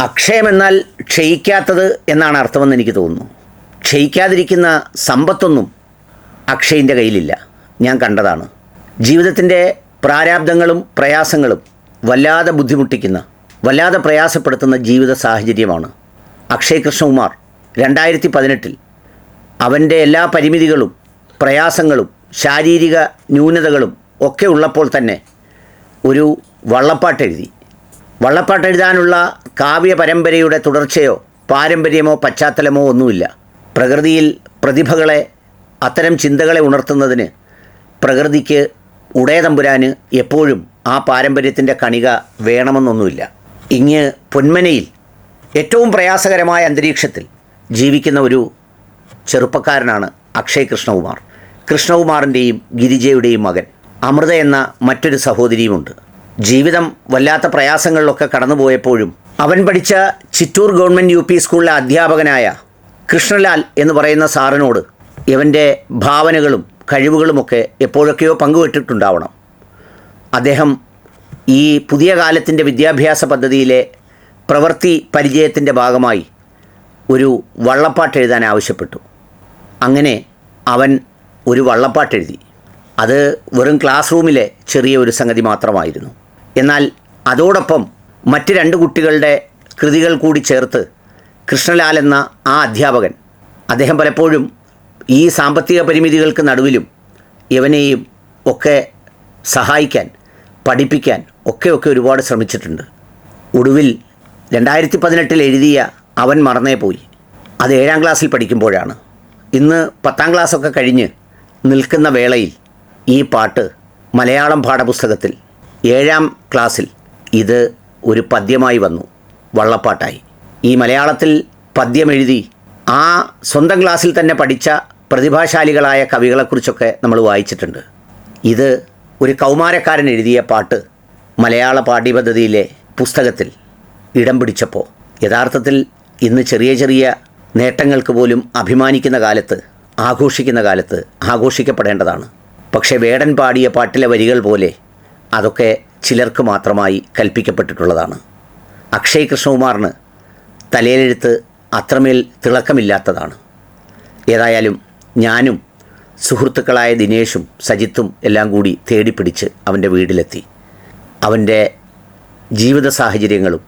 അക്ഷയമെന്നാൽ ക്ഷയിക്കാത്തത് എന്നാണ് അർത്ഥമെന്ന് എനിക്ക് തോന്നുന്നു. ക്ഷയിക്കാതിരിക്കുന്ന സമ്പത്തൊന്നും അക്ഷയിന്റെ കയ്യിലില്ല. ഞാൻ കണ്ടതാണ്. ജീവിതത്തിന്റെ പ്രാരാബ്ദങ്ങളും പ്രയാസങ്ങളും വല്ലാതെ ബുദ്ധിമുട്ടിക്കുന്ന വല്ലാതെ പ്രയാസപ്പെടുത്തുന്ന ജീവിത സാഹചര്യമാണ് അക്ഷയ് കൃഷ്ണകുമാർ. രണ്ടായിരത്തി പതിനെട്ടിൽ അവന്റെ എല്ലാ പരിമിതികളും പ്രയാസങ്ങളും ശാരീരിക ന്യൂനതകളും ഒക്കെ ഉള്ളപ്പോൾ തന്നെ ഒരു വള്ളപ്പാട്ടെഴുതി. വള്ളപ്പാട്ടെഴുതാനുള്ള കാവ്യ പരമ്പരയുടെ തുടർച്ചയോ പാരമ്പര്യമോ പശ്ചാത്തലമോ ഒന്നുമില്ല. പ്രകൃതിയിൽ പ്രതിഭകളെ അത്തരം ചിന്തകളെ ഉണർത്തുന്നതിന് പ്രകൃതിക്ക് ഉടയതമ്പുരാന് എപ്പോഴും ആ പാരമ്പര്യത്തിന്റെ കണിക വേണമെന്നൊന്നുമില്ല. ഇങ്ങ് പൊന്മനയിൽ ഏറ്റവും പ്രയാസകരമായ അന്തരീക്ഷത്തിൽ ജീവിക്കുന്ന ഒരു ചെറുപ്പക്കാരനാണ് അക്ഷയ് കൃഷ്ണകുമാർ കൃഷ്ണകുമാറിന്റെയും ഗിരിജയുടെയും മകൻ. അമൃത എന്ന മറ്റൊരു സഹോദരിയുമുണ്ട്. ജീവിതം വല്ലാത്ത പ്രയാസങ്ങളിലൊക്കെ കടന്നുപോയപ്പോഴും അവൻ പഠിച്ച ചിറ്റൂർ ഗവൺമെന്റ് യു പി സ്കൂളിലെ അധ്യാപകനായ കൃഷ്ണലാൽ എന്ന് പറയുന്ന സാറിനോട് ഇവന്റെ ഭാവനകളും കഴിവുകളുമൊക്കെ എപ്പോഴൊക്കെയോ പങ്കുവിട്ടിട്ടുണ്ടാവണം. അദ്ദേഹം ഈ പുതിയ കാലത്തിന്റെ വിദ്യാഭ്യാസ പദ്ധതിയിലെ പ്രവൃത്തി പരിചയത്തിന്റെ ഭാഗമായി ഒരു വള്ളപ്പാട്ട് എഴുതാൻ ആവശ്യപ്പെട്ടു. അങ്ങനെ അവൻ ഒരു വള്ളപ്പാട്ട് എഴുതി. അത് വെറും ക്ലാസ് റൂമിലെ ചെറിയ ഒരു സംഗതി മാത്രമായിരുന്നു. എന്നാൽ അതോടൊപ്പം മറ്റ് രണ്ട് കുട്ടികളുടെ കൃതികൾ കൂടി ചേർത്ത് കൃഷ്ണലാൽ എന്ന ആ അധ്യാപകൻ അദ്ദേഹം പലപ്പോഴും ഈ സാമ്പത്തിക പരിമിതികൾക്ക് നടുവിലും ഇവനെയും ഒക്കെ സഹായിക്കാൻ പഠിപ്പിക്കാൻ ഒക്കെ ഒക്കെ ഒരുപാട് ശ്രമിച്ചിട്ടുണ്ട്. ഒടുവിൽ രണ്ടായിരത്തി പതിനെട്ടിൽ എഴുതിയ അവൻ മറന്നേ പോയി. അത് ഏഴാം ക്ലാസ്സിൽ പഠിക്കുമ്പോഴാണ്. ഇന്ന് പത്താം ക്ലാസ്സൊക്കെ കഴിഞ്ഞ് നിൽക്കുന്ന വേളയിൽ ഈ പാട്ട് മലയാളം പാഠപുസ്തകത്തിൽ ഏഴാം ക്ലാസ്സിൽ ഇത് ഒരു പദ്യമായി വന്നു. വള്ളപ്പാട്ടായി. ഈ മലയാളത്തിൽ പദ്യമെഴുതി ആ സ്വന്തം ക്ലാസ്സിൽ തന്നെ പഠിച്ച പ്രതിഭാശാലികളായ കവികളെക്കുറിച്ചൊക്കെ നമ്മൾ വായിച്ചിട്ടുണ്ട്. ഇത് ഒരു കൗമാരക്കാരൻ എഴുതിയ പാട്ട് മലയാള പാഠ്യപദ്ധതിയിലെ പുസ്തകത്തിൽ ഇടം പിടിച്ചപ്പോൾ. യഥാർത്ഥത്തിൽ ഇന്ന് ചെറിയ ചെറിയ നേട്ടങ്ങൾക്ക് പോലും അഭിമാനിക്കുന്ന കാലത്ത് ആഘോഷിക്കുന്ന കാലത്ത് ആഘോഷിക്കപ്പെടേണ്ടതാണ്. പക്ഷേ വേടൻ പാടിയ പാട്ടിലെ വരികൾ പോലെ അതൊക്കെ ചിലർക്ക് മാത്രമായി കൽപ്പിക്കപ്പെട്ടിട്ടുള്ളതാണ്. അക്ഷയ് കൃഷ്ണകുമാറിന് തലയിലെഴുത്ത് അത്രമേൽ തിളക്കമില്ലാത്തതാണ്. ഏതായാലും ഞാനും സുഹൃത്തുക്കളായ ദിനേശും സജിത്തും എല്ലാം കൂടി തേടിപ്പിടിച്ച് അവന്റെ വീട്ടിലെത്തി. അവന്റെ ജീവിത സാഹചര്യങ്ങളും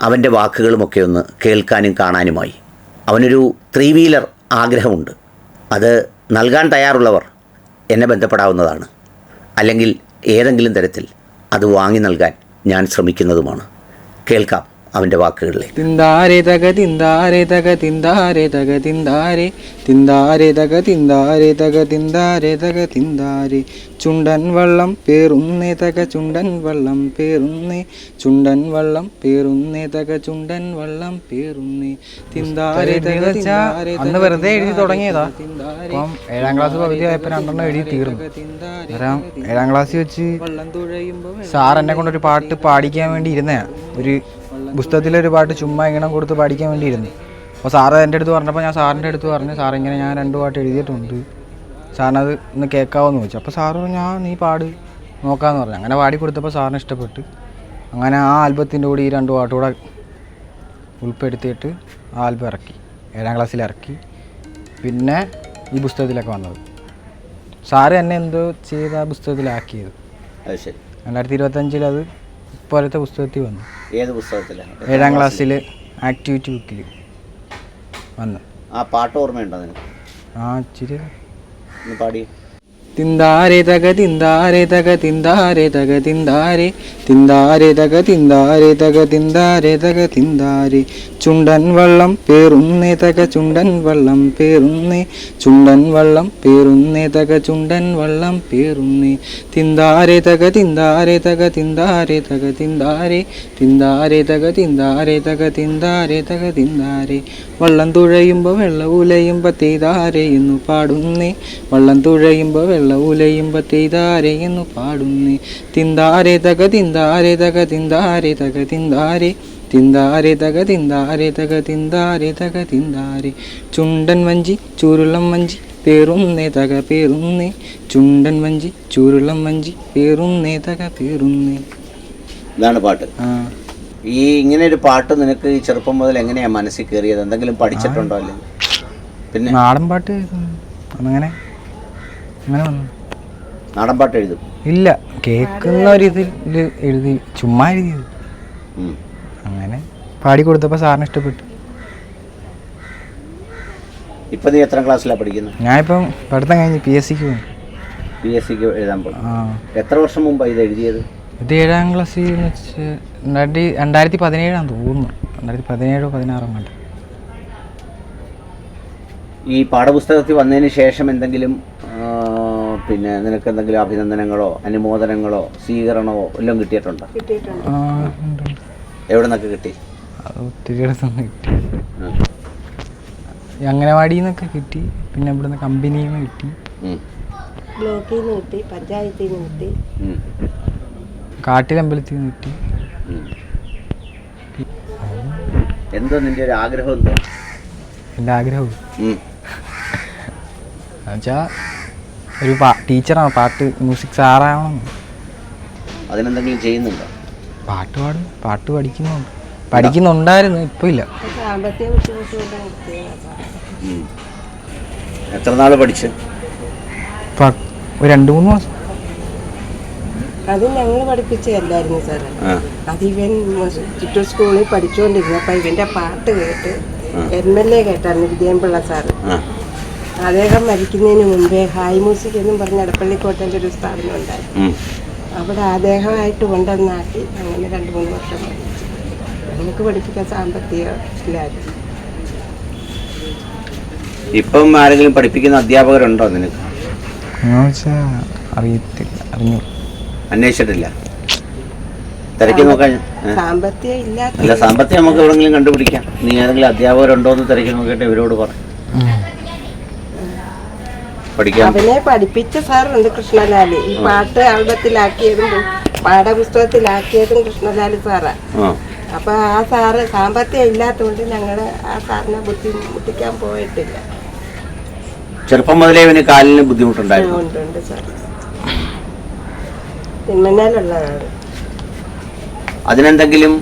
അവന്റെ വാക്കുകളുമൊക്കെ ഒന്ന് കേൾക്കാനും കാണാനുമായി. അവനൊരു ത്രീ വീലർ ആഗ്രഹമുണ്ട്. അത് നൽകാൻ തയ്യാറുള്ളവർ എന്നെ ബന്ധപ്പെടാവുന്നതാണ്. അല്ലെങ്കിൽ ഏതെങ്കിലും തരത്തിൽ അത് വാങ്ങി നൽകാൻ ഞാൻ ശ്രമിക്കുന്നതുമാണ്. കേൾക്കാം. അവന്റെ വാക്കുകളിലേക്ക് തിന്താരെ തക തിന്താരെ തക തിന്താരെ തക തിന്താരെ. തിന്താരെ തക തിന്താരെ തക തിന്താരെ തക തിന്താരെ. ചുണ്ടൻ വള്ളം പേറുന്നേ തക ചുണ്ടൻ വള്ളം പേറുന്നേ. ചുണ്ടൻ വള്ളം പേറുന്നേ തക ചുണ്ടൻ വള്ളം പേറുന്നേ. തിന്താരെ തക തിന്താരെ അന്ന് വെറുതെ എഴുതി തുടങ്ങിയതാ. അപ്പം ഏഴാം ക്ലാസ് പകുതി ആയപ്പോൾ രണ്ടെണ്ണം എഴുതി തീർന്നു. ഏഴാം ക്ലാസ്സിൽ വെച്ച് വള്ളം തുഴയുമ്പോ സാർ എന്നെ കൊണ്ടൊരു പാട്ട് പാടിക്കാൻ വേണ്ടി ഇരുന്നയാ. ഒരു പുസ്തകത്തിലൊരു പാട്ട് ചുമ്മാ ഇങ്ങനെ കൊടുത്ത് പഠിക്കാൻ വേണ്ടി ഇരുന്നു അപ്പോൾ സാറ് എന്റെ അടുത്ത് പറഞ്ഞപ്പോൾ ഞാൻ സാറിന്റെ അടുത്ത് പറഞ്ഞു സാർ ഇങ്ങനെ ഞാൻ രണ്ട് പാട്ട് എഴുതിയിട്ടുണ്ട്. സാറിനത് ഒന്ന് കേൾക്കാമെന്ന് ചോദിച്ചു. അപ്പോൾ സാറ് ഞാൻ നീ പാട്. നോക്കാമെന്ന് പറഞ്ഞു. അങ്ങനെ പാടി കൊടുത്തപ്പോൾ സാറിന് ഇഷ്ടപ്പെട്ട്. അങ്ങനെ ആ ആൽബത്തിന്റെ കൂടി ഈ രണ്ട് പാട്ടുകൂടെ ഉൾപ്പെടുത്തിയിട്ട് ആ ആൽബം ഇറക്കി. ഏഴാം ക്ലാസ്സിൽ ഇറക്കി. പിന്നെ ഈ പുസ്തകത്തിലൊക്കെ വന്നത്. സാറ് എന്നെ എന്തോ ചെയ്ത് ആ പുസ്തകത്തിലാക്കിയത്. രണ്ടായിരത്തി ഇരുപത്തഞ്ചിൽ അത് ഇപ്പോഴത്തെ പുസ്തകത്തിൽ വന്നു. ഏത് പുസ്തകത്തിലാണ്? ഏഴാം ക്ലാസ്സിൽ ആക്ടിവിറ്റി ബുക്കിൽ വന്നു. ആ പാട്ട് ഓർമ്മയുണ്ടോ നിനക്ക്? ആ ഇച്ചിരി ഒന്ന് പാടി. തിന്താരെ തക തിന്താരെ തക തിന്താരെ തക തിന്താരെ തിന്താരെ തക തിന്താരെ തക തിന്താരെ തക തിന്താരെ ചുണ്ടൻ വള്ളം പേറുന്നേ തക ചുണ്ടൻ വള്ളം പേറുന്നേ ചുണ്ടൻ വള്ളം പേറുന്നേ തക ചുണ്ടൻ വള്ളം പേറുന്നേ തിന്താരെ തക തിന്താരെ തക തിന്താരെ തക തിന്താരെ തിന്താരെ തക തിന്താരെ തക തിന്താരെ തക തിന്താരെ വള്ളം തുഴയുമ്പോൾ വെള്ള ഉലയുമ്പോൾ തീതാരെ എന്നു പാടുന്നേ വള്ളം തുഴയുമ്പോൾ വെള്ള ഉലയുമ്പോൾ തെയ്താരെ എന്നു പാടുന്നേ. തിന്താരെ തക തിന്താരെ തക തിന്താരെ തക തിന്താരെ. തിന്താരെ തക തിന്താരെ തക തിന്താരെ തക തിന്താരെ. ചുണ്ടൻ വഞ്ചി ചുരുളം വഞ്ചി പേറുന്നേ തക പേറുന്നേ. ചുണ്ടൻ വഞ്ചി ചുരുളം വഞ്ചി പേറുന്നേ തക പേറുന്നേ. ഇതാണ് പാട്ട്. ഈ ഇങ്ങനെ ഒരു പാട്ട് നിനക്ക് ഈ ചെറുപ്പം മുതൽ എങ്ങനെയാ മനസ്സിൽ കയറിയത്? എന്തെങ്കിലും പഠിച്ചിട്ടുണ്ടോ അല്ലെങ്കിൽ? പിന്നെ? നാടൻ പാട്ട്? കേൾക്കുന്നു. അങ്ങനെ വന്നു. നാടൻ പാട്ട് എഴുതും. ഇല്ല കേൾക്കുന്ന ഒരു ഇതിൽ എഴുതി ചുമ്മാ എഴുതിയത്. അങ്ങനെ പാടി കൊടുത്തപ്പോൾ സാറിന് ഇഷ്ടപ്പെട്ടു. ഇപ്പൊ നീ എത്ര ക്ലാസ്സിലാണ് പഠിക്കുന്നത് ഞാനിപ്പം പഠിത്തം കഴിഞ്ഞ് പി എസ് സിക്ക് പോകും പി എസ് സിക്ക് എഴുതാൻ പോകും എത്ര വർഷം മുമ്പാണ് ഇത് എഴുതിയത്? ഇത് ഏഴാം ക്ലാസ്സിൽ എന്ന് വെച്ച് രണ്ടായിരത്തി രണ്ടായിരത്തി പതിനേഴാന്ന് തോന്നുന്നു. രണ്ടായിരത്തി പതിനേഴോ പതിനാറോ കണ്ട് ഈ പാഠപുസ്തകത്തിൽ വന്നതിന് ശേഷം എന്തെങ്കിലും ആ, പിന്നെ നിനക്ക് എന്തെങ്കിലും അഭിനന്ദനങ്ങളോ അനുമോദനങ്ങളോ സ്വീകരണമോ എല്ലാം കിട്ടിയിട്ടുണ്ടോ. എവിടെ നിന്നൊക്കെ കിട്ടി? അത് ഒത്തിരി കിട്ടി. അംഗനവാടിയിൽ നിന്നൊക്കെ കിട്ടി പിന്നെ ഇവിടുന്ന് കമ്പനിയിൽ നിന്ന് കിട്ടി. ബ്ലോക്കിൽ നിന്ന് കിട്ടി പഞ്ചായത്തിൽ നിന്ന് കിട്ടി. കാട്ടിലമ്പലത്തിൽ നിന്ന് കിട്ടി. എന്തോ നിന്റെ ഒരു ആഗ്രഹം എന്തോ? എന്റെ ആഗ്രഹവും ഉം. എന്നുവെച്ചാൽ ഒരു പാ ടീച്ചറാണ് പാട്ട് മ്യൂസിക് സാറാവണം. അതിനെന്തെങ്കിലും ചെയ്യുന്നുണ്ടോ? പാട്ട് പാടും പാട്ട് പഠിക്കുന്നുണ്ട്. പഠിക്കുന്നുണ്ടായിരുന്നു ഇപ്പൊ ഇല്ല എത്ര നാൾ പഠിച്ചു? ഒരു രണ്ട് മൂന്ന് മാസം. അത് ഞങ്ങൾ പഠിപ്പിച്ചതല്ലായിരുന്നു സാറേ. അത് ഇവൻ ചുറ്റൂർ സ്കൂളിൽ പഠിച്ചുകൊണ്ടിരുന്നപ്പോൾ ഇവന്റെ പാട്ട് കേട്ട്. എം എൽ എ കേട്ടായിരുന്നു വിജയൻപിള്ള സാറ്. ആ. അദ്ദേഹം മരിക്കുന്നതിന് മുമ്പേ ഹായ് മ്യൂസിക് എന്നും പറഞ്ഞ അടപ്പള്ളിക്കോട്ടന്റെ ഒരു സ്ഥാപനം ഉണ്ടായിരുന്നു. അവിടെ അദ്ദേഹമായിട്ട് കൊണ്ടുവന്നാക്കി അങ്ങനെ രണ്ട് മൂന്ന് വർഷം പഠിച്ചു ഞങ്ങൾക്ക് പഠിപ്പിക്കാൻ സാമ്പത്തിക ഇല്ലായിരുന്നു ഇപ്പം ആരെങ്കിലും പഠിപ്പിക്കുന്ന അധ്യാപകരുണ്ടോ നിനക്ക്? അറിയത്തില്ല അറിഞ്ഞു. അന്വേഷിച്ചിട്ടില്ല. തിരക്കി നോക്കാൻ അല്ല സാമ്പത്തികം നമുക്ക് എവിടെങ്കിലും കണ്ടുപിടിക്കാം. നീ ഏതെങ്കിലും അധ്യാപകരുണ്ടോ എന്ന് തിരക്കി നോക്കിയിട്ട് ഇവരോട് പറ. അവനെ പഠിപ്പിച്ച സാറുണ്ട് കൃഷ്ണലാൽ? ഈ പാട്ട് ആൽബത്തിലാക്കിയതും പാഠപുസ്തകത്തിലാക്കിയതും കൃഷ്ണലാൽ സാറാ. അപ്പൊ ആ സാറ് സാമ്പത്തികം ഇല്ലാത്തതുകൊണ്ട് ഞങ്ങൾ ആ സാറിനെ ബുദ്ധിമുട്ടിക്കാൻ പോയിട്ടില്ല. ചെറുപ്പം മുതലേ ഇവന് കാലിന് ബുദ്ധിമുട്ടുണ്ടായിരുന്നു. ഉണ്ട് സാർ. തിന്മനാലുള്ളതാണ് അതിനെന്തെങ്കിലും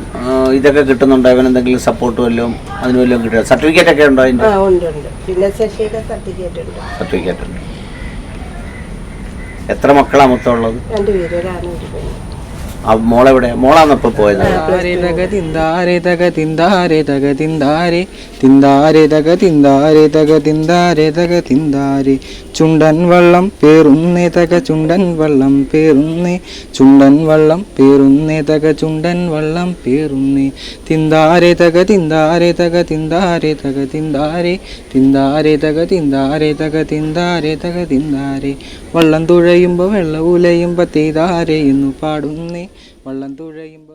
ഇതൊക്കെ കിട്ടുന്നുണ്ടോ? ഇവനെന്തെങ്കിലും സപ്പോർട്ട് വല്ലതും അതിന് വല്ലതും കിട്ടുക സർട്ടിഫിക്കറ്റ് ഒക്കെ ഉണ്ടോ അതിന്റെ ഉണ്ട് ഉണ്ട്. പിന്നെ ശശിയുടെ സർട്ടിഫിക്കറ്റ് ഉണ്ട്. സർട്ടിഫിക്കറ്റ് ഉണ്ട്. എത്ര മക്കളാ മൊത്തം ഉള്ളത്? പേര് ഒരു മോളെവിടെ മോളാന്ന് ഇപ്പൊ പോയത് ചുണ്ടൻ വള്ളം പേറുന്നേ തക ചുണ്ടൻ വള്ളം പേറുന്നേ ചുണ്ടൻ വള്ളം പേറുന്നേ തക ചുണ്ടൻ വള്ളം പേറുന്നേ തിന്താരെ തക തിന്താരെ തക തിന്താരെ തക തിന്താരെ തിന്താരെ തക തിന്താരെ തക തിന്താരെ തക തിന്താരെ വള്ളം തുഴയുമ്പോ വെള്ള ഉലയുമ്പോ തെയ്താരെ എന്നു പാടുന്നേ വള്ളം തുഴയുമ്പോ